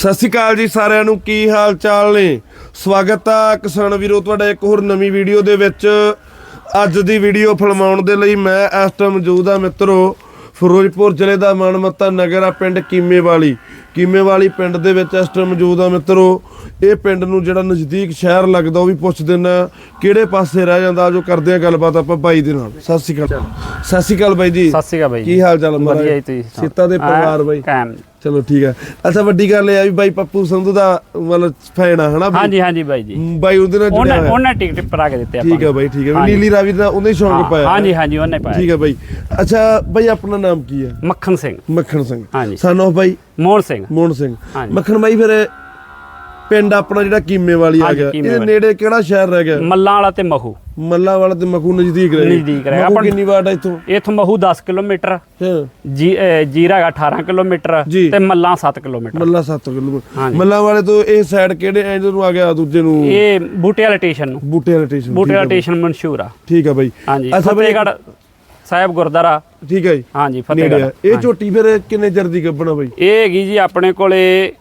ਸਤਿ ਸ਼੍ਰੀ ਅਕਾਲ ਜੀ ਸਾਰਿਆਂ ਨੂੰ, ਕੀ ਹਾਲ ਚਾਲ ਨੇ? ਸਵਾਗਤ ਆ ਕਿਸਾਨ ਵੀਰੋ, ਤੁਹਾਡਾ ਇੱਕ ਹੋਰ ਨਵੀਂ ਵੀਡੀਓ ਦੇ ਵਿੱਚ। ਅੱਜ ਦੀ ਵੀਡੀਓ ਫਿਲਮਾਉਣ ਦੇ ਲਈ ਮੈਂ ਇਸ ਟਾਈਮ ਮੌਜੂਦ ਆ ਮਿੱਤਰੋ, ਫਿਰੋਜ਼ਪੁਰ ਜ਼ਿਲ੍ਹੇ ਦਾ ਮਨਮੱਤਾ ਨਗਰ ਆ, ਪਿੰਡ ਕੀਮੇਵਾਲੀ ਕੀਮੇਵਾਲੀ ਪਿੰਡ ਦੇ ਵਿੱਚ ਇਸ ਟਾਈਮ ਮੌਜੂਦ ਆ ਮਿੱਤਰੋ। ਇਹ ਪਿੰਡ ਨੂੰ ਜਿਹੜਾ ਨਜ਼ਦੀਕ ਸ਼ਹਿਰ ਲੱਗਦਾ ਉਹ ਵੀ ਪੁੱਛ ਦਿੰਨਾ ਕਿਹੜੇ ਪਾਸੇ ਰਹਿ ਜਾਂਦਾ ਜੋ ਕਰਦੇ ਆ ਗੱਲਬਾਤ ਆਪਾਂ ਬਾਈ ਦੇ ਨਾਲ। ਸਤਿ ਸ਼੍ਰੀ ਅਕਾਲ। ਸਤਿ ਸ਼੍ਰੀ ਅਕਾਲ ਬਾਈ ਜੀ। ਸਤਿ ਸ਼੍ਰੀ ਅਕਾਲ ਬਾਈ ਕੀ ਹਾਲ ਚਾਲ ਮਹਾਰਾਜ? ਵਧੀਆ ਜੀ ਤੁਸੀਂ? ਸੀਤਾ ਦੇ ਪਰਿਵਾਰ ਬਾਈ। ਕਾਇਮ। ਚਲੋ ਠੀਕ ਹੈ ਅੱਛਾ ਵੱਡੀ ਗੱਲ ਇਹ ਆ ਵੀ ਬਾਈ ਪੱਪੂ ਸੰਧੂ ਦਾ ਮਤਲਬ ਫੈਨ ਆ ਹਨਾ ਬਾਈ? ਹਾਂਜੀ ਹਾਂਜੀ ਬਾਈ ਜੀ। ਬਾਈ ਉਹਦੇ ਨਾਲ ਜੁੜਿਆ ਉਹਨੇ ਹੋਇਆ। ਉਹਨੇ ਟਿਕਟ ਪਰਾ ਕੇ ਦਿੱਤੇ ਆਪਾਂ ਠੀਕ ਹੈ ਬਾਈ ਠੀਕ ਹਾਂਜੀ। ਨੀਲੀ ਰਾਵੀ ਦਾ ਉਹਨੇ ਸ਼ੌਂਕ ਪਾਇਆ। ਹਾਂਜੀ ਹਾਂਜੀ ਉਹਨੇ ਪਾਇਆ। ਠੀਕ ਹੈ ਬਾਈ। ਅੱਛਾ ਬਾਈ ਆਪਣਾ ਨਾਮ ਕੀ ਹੈ ਮੱਖਣ ਸਿੰਘ। ਮੱਖਣ ਸਿੰਘ। ਹਾਂਜੀ। ਸਨ ਬਾਈ ਮੋਹਨ ਸਿੰਘ। ਮੋਹਨ ਸਿੰਘ। ਹਾਂਜੀ। ਮੱਖਣ ਬਾਈ ਫਿਰ ਪਿੰਡ ਆਪਣਾ ਜਿਹੜਾ ਕੀਮੇ ਵਾਲੀ ਆ ਹਾਂਜੀ, ਗਿਆ। ਕੀਮੇ ਇਹਦੇ ਵਾਲੀ। ਨੇੜੇ ਕਿਹੜਾ ਸ਼ਹਿਰ ਰਹਿ ਗਿਆ? ਮੱਲਾਂ ਵਾਲਾ ਤੇ ਮਹੂ। ਮੱਲਾ ਵਾਲਾ ਤੇ ਮਖੂ ਨਜ਼ਦੀਕ ਰਹਿ ਨਜ਼ਦੀਕ ਰਹਿ ਗਿਆ। ਮਖੂ ਆਪਾਂ- ਕਿੰਨੀ ਵਾਟ ਹੈ ਇੱਥੋਂ? ਇਥੋਂ ਮਹੂ 10 ਕਿਲੋਮੀਟਰ। ਹਾਂ। ਜੀ ਅਹ ਜੀਰਾ ਹੈਗਾ 18 ਕਿਲੋਮੀਟਰ ਜੀ। ਤੇ ਮੱਲਾਂ 7 ਕਿਲੋਮੀਟਰ। ਮੱਲਾ 7 ਕਿਲੋਮੀਟਰ। ਹਾਂਜੀ। ਮੱਲਾ ਵਾਲੇ ਤੋਂ ਇਹ ਸਾਈਡ ਕਿਹੜੇ ਐਂਡ ਨੂੰ ਆ ਗਿਆ ਦੂਜੇ ਨੂੰ? ਇਹ ਬੂਟੇ ਵਾਲੇ ਸਟੇਸ਼ਨ ਨੂੰ। ਬੂਟੇ ਵਾਲੇ ਸਟੇਸ਼ਨ ਬੂਟੇ ਵਾਲਾ ਸਟੇਸ਼ਨ ਮਨਸ਼ੂਰ ਆ। ਠੀਕ ਆ ਬਾਈ। ਹਾਂਜੀ ਅੱਛਾ ਬਾਈ ਫਤਿਹਗੜ੍ਹ ਸਾਹਿਬ ਗੁਰਦਾਰਾ ਠੀਕ ਹੈ ਜੀ। ਹਾਂਜੀ ਨੇੜੇ ਫਤਿਹਗੜ੍ਹ ਆ। ਇਹ ਝੋਟੀ ਫਿਰ ਕਿੰਨੇ ਚਿਰ ਦੀ ਗੱਬਣਾ ਬਾਈ? ਇਹ ਹੈਗੀ ਜੀ ਆਪਣੇ ਕੋਲੇ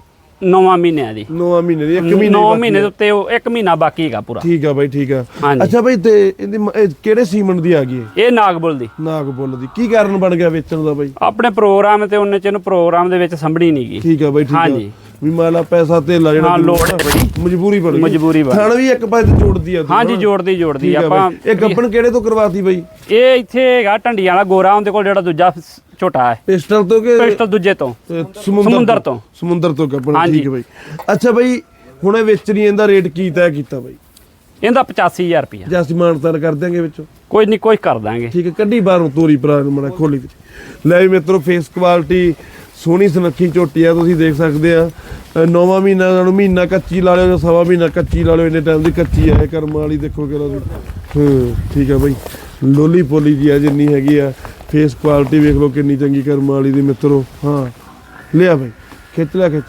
9 ਮਹੀਨਿਆਂ ਦੀ। 9 ਮਹੀਨੇ ਦੀ 1 ਮਹੀਨੇ 9 ਬਾਕੀ ਮਹੀਨੇ ਆ। ਦੇ ਉੱਤੇ ਉਹ 1 ਮਹੀਨਾ ਬਾਕੀ ਹੈਗਾ ਪੂਰਾ। ਠੀਕ ਆ ਬਾਈ ਠੀਕ ਆ। ਹਾਂਜੀ। ਅੱਛਾ ਬਾਈ ਤੇ ਇਹਦੀ ਮ- ਇਹ ਕਿਹੜੇ ਸੀਮਨ ਦੀ ਆ ਗਈ ਇਹ? ਇਹ ਨਾਗਬੁਲ ਦੀ। ਨਾਗ ਬੁੱਲ ਦੀ। ਕੀ ਕਾਰਨ ਬਣ ਗਿਆ ਵੇਚਣ ਦਾ ਬਾਈ? ਆਪਣੇ ਪ੍ਰੋਗਰਾਮ ਤੇ ਉਹਨੇ ਚ ਇਹਨੂੰ ਪ੍ਰੋਗਰਾਮ ਦੇ ਵਿੱਚ ਸੰਭਣੀ ਨਹੀਂ ਗਈ ਠੀਕ ਆ ਬਾਈ ਠੀਕ ਆ। ਹਾਂਜੀ। ਵੀ ਮਾਲਾ ਪੈਸਾ ਤੇ ਲਾ ਹਾਂ, ਲੋੜ ਹੈ ਬੜੀ। ਮਜਬੂਰੀ ਬਣ ਗਈ। ਮਜਬੂਰੀ ਬਣ ਥਣ ਵੀ ਇੱਕ ਪਾਸੇ ਜੋੜਦੀ ਆ ਹਾਂਜੀ? ਜੋੜਦੀ ਜੋੜਦੀ। ਆਪਾਂ। ਇਹ ਗੱਬਣ ਕਿਹੜੇ ਤੋਂ ਕਰਵਾਤੀ ਬਾਈ? ਇਹ ਇੱਥੇ ਹੈਗਾ ਢੰਡੀਆਂ ਵਾਲਾ ਗੋਰਾ ਉਹਦੇ ਕੋਲ ਜਿਹੜਾ ਦੂਜਾ ਝੋਟਾ ਹੈ। ਪਿਸਟਲ ਤੋਂ ਕਿ ਪਿਸਟਲ ਦੂਜੇ ਤੋਂ। ਸਮੁੰਦਰ ਤੋਂ। ਸਮੁੰਦਰ ਤੋਂ ਹਾਂਜੀ। ਠੀਕ ਹੈ ਬਾਈ। ਅੱਛਾ ਬਾਈ ਹੁਣ ਇਹ ਵੇਚਣੀ ਇਹਦਾ ਰੇਟ ਕੀ ਤੈਅ ਕੀਤਾ ਬਾਈ? ਇਹਦਾ 85000 ਰੁਪਇਆ। ਜਾਂ ਅਸੀਂ ਮਾਨਤਾਨ ਕਰ ਦਿਆਂਗੇ ਵਿੱਚੋਂ। ਕੋਈ ਨਹੀਂ ਕੋਈ ਕਰ ਦਾਂਗੇ। ਠੀਕ ਹੈ ਕੱਢੀ ਬਾਹਰੋਂ ਤੋਰੀ ਭਰਾ ਨੂੰ ਮੜਾ ਖੋਲੀ ਵਿੱਚ। ਲੈ ਮਿੱਤਰੋ ਫੇਸ ਕੁਆਲਿਟੀ ਸੋਹਣੀ ਸੁਨੱਖੀ ਝੋਟੀ ਆ, ਤੁਸੀਂ ਦੇਖ ਸਕਦੇ ਆ। ਨੌਵਾਂ ਮਹੀਨਾ ਨੂੰ ਮਹੀਨਾ ਕੱਚੀ ਲਾ ਲਿਓ, ਜਾਂ ਸਵਾ ਮਹੀਨਾ ਕੱਚੀ ਲਾ ਲਿਓ, ਇੰਨੇ ਟਾਈਮ ਦੀ ਕੱਚੀ ਆ, ਇਹ ਕਰਮ ਵਾਲੀ ਦੇਖੋ ਕਿਹੜਾ ਦੀ ਠੀਕ ਆ ਬਾਈ। ਲੋਲੀ ਪੋਲੀ ਜੀ ਆ, ਜਿੰਨੀ ਹੈਗੀ ਆ ਫੇਸ ਕੁਆਲਿਟੀ ਵੇਖ ਲਓ ਕਿੰਨੀ ਚੰਗੀ ਕਰਮ ਵਾਲੀ ਦੀ ਮਿੱਤਰੋ। ਹਾਂ, ਲਿਆ ਬਾਈ, ਖਿੱਚ ਲਿਆ ਖਿੱਚ।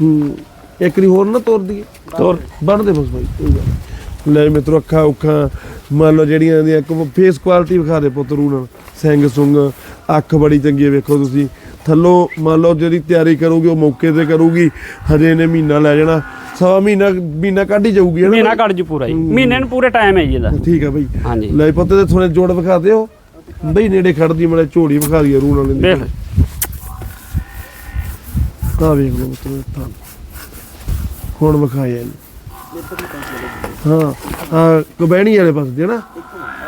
ਹੂੰ, ਇੱਕ ਨਹੀਂ ਹੋਰ ਨਾ ਤੋਰ ਦਈਏ। ਤੋਰ ਬੰਨ ਦੇ ਬਸ ਬਾਈ ਲੈ ਮਿੱਤਰੋ ਅੱਖਾਂ ਉੱਖਾਂ ਮੰਨ ਲਓ ਜਿਹੜੀਆਂ ਦੀਆਂ ਫੇਸ ਕੁਆਲਿਟੀ ਵਿਖਾ ਦੇ ਪੁੱਤ ਰੂ ਨਾਲ। ਸਿੰਘ ਸੁੰਗ ਅੱਖ ਬੜੀ ਚੰਗੀ ਹੈ ਵੇਖੋ ਤੁਸੀਂ। ਥੱਲੋਂ ਮੰਨ ਲਓ ਜਿਹੜੀ ਤਿਆਰੀ ਕਰੂਗੀ ਉਹ ਮੌਕੇ ਤੇ ਕਰੂਗੀ। ਹਜੇ ਇਹਨੇ ਮਹੀਨਾ ਲੈ ਜਾਣਾ। ਸਵਾ ਮਹੀਨਾ ਮਹੀਨਾ ਕੱਢ ਹੀ ਜਾਊਗੀ ਹਨਾ ਮਹੀਨਾ ਕੱਢ ਜੂ ਪੂਰਾ ਹੀ। ਮਹੀਨੇ ਨੂੰ ਪੂਰੇ ਟਾਈਮ ਹੈ ਜੀ ਇਹਦਾ। ਠੀਕ ਹੈ ਬਈ। ਲੈ ਪੁੱਤ ਤੇ ਥੋੜੇ ਜੋੜ ਵਿਖਾ ਦਿਓ। ਬਈ ਨੇੜੇ ਖੜਦੀ ਮਲੇ ਝੋੜੀ ਵਿਖਾ ਦਈਏ ਰੂ ਨਾਲ ਦੇਖ ਆ ਵੇਖ ਲਓ ਤਾਂ ਹੁਣ ਵਿਖਾਇਆ ਇਹਨੇ। ਹਾਂ ਹਾਂ ਕੋ ਬਹਿਣੀ ਵਾਲੇ ਪਾਸੇ ਦੇ ਨਾ?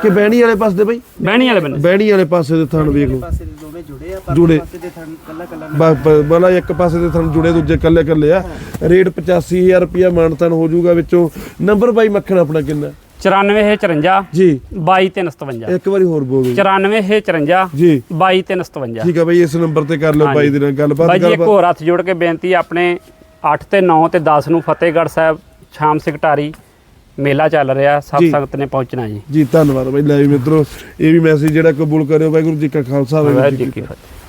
ਕਿ ਬਹਿਣੀ ਵਾਲੇ ਪਾਸੇ ਦੇ ਬਈ? ਬਹਿਣੀ ਵਾਲੇ ਬੰਨੇ। ਬਹਿਣੀ ਵਾਲੇ ਪਾਸੇ ਦੇ ਥਣ ਵੇਖ ਲਓ। ਪਾਸੇ ਦੇ ਦੋਵੇਂ ਜੁੜੇ ਆ ਪਰ ਜੁੜੇ। ਪਾਸੇ ਦੇ ਥਣ ਕੱਲਾ ਕੱਲਾ ਬ- ਬ- ਬਲਾ ਇੱਕ ਪਾਸੇ ਦੇ ਥਣ ਜੁੜੇ ਦੂਜੇ ਕੱਲੇ ਕੱਲੇ ਆ। ਰੇਟ 85000 ਰੁਪਿਆ ਮਾਨਤਨ ਹੋ ਜਾਊਗਾ ਵਿੱਚੋਂ। ਨੰਬਰ ਬਾਈ ਮੱਖਣ ਆਪਣਾ ਕਿੰਨਾ? 94 ਹੈ 54 ਜੀ। 22357 ਇੱਕ ਵਾਰੀ ਹੋਰ ਬੋਲ ਦਿਓ। 94 ਹੈ 54 ਜੀ। 22357 ਠੀਕ ਆ ਬਾਈ ਇਸ ਨੰਬਰ ਤੇ ਕਰ ਲਓ ਬਾਈ ਦੇ ਨਾਲ ਗੱਲਬਾਤ ਬਾਈ ਜੀ ਇੱਕ ਗੱਲਬਾਤ। ਹੋਰ ਹੱਥ ਜੋੜ ਕੇ ਬੇਨਤੀ ਹੈ, ਆਪਣੇ 8 ਤੇ 9 ਤੇ 10 ਨੂੰ ਫਤਿਹਗੜ੍ਹ ਸਾਹਿਬ ਸ਼ਾਮ ਸਿਕਟਾਰੀ ਮੇਲਾ ਚੱਲ ਰਿਹਾ ਸਭ ਜੀ। ਸੰਗਤ ਨੇ ਪਹੁੰਚਣਾ ਜੀ। ਜੀ ਧੰਨਵਾਦ ਬਾਈ। ਲੈ ਵੀ ਮਿੱਤਰੋ ਇਹ ਵੀ ਮੈਸੇਜ ਜਿਹੜਾ ਕਬੂਲ ਕਰਿਓ ਵਾਹਿਗੁਰੂ ਜੀ ਕਾ ਖਾਲਸਾ ਵਾਹਿਗੁਰੂ ਜੀ ਕੀ ਫਤਿਹ।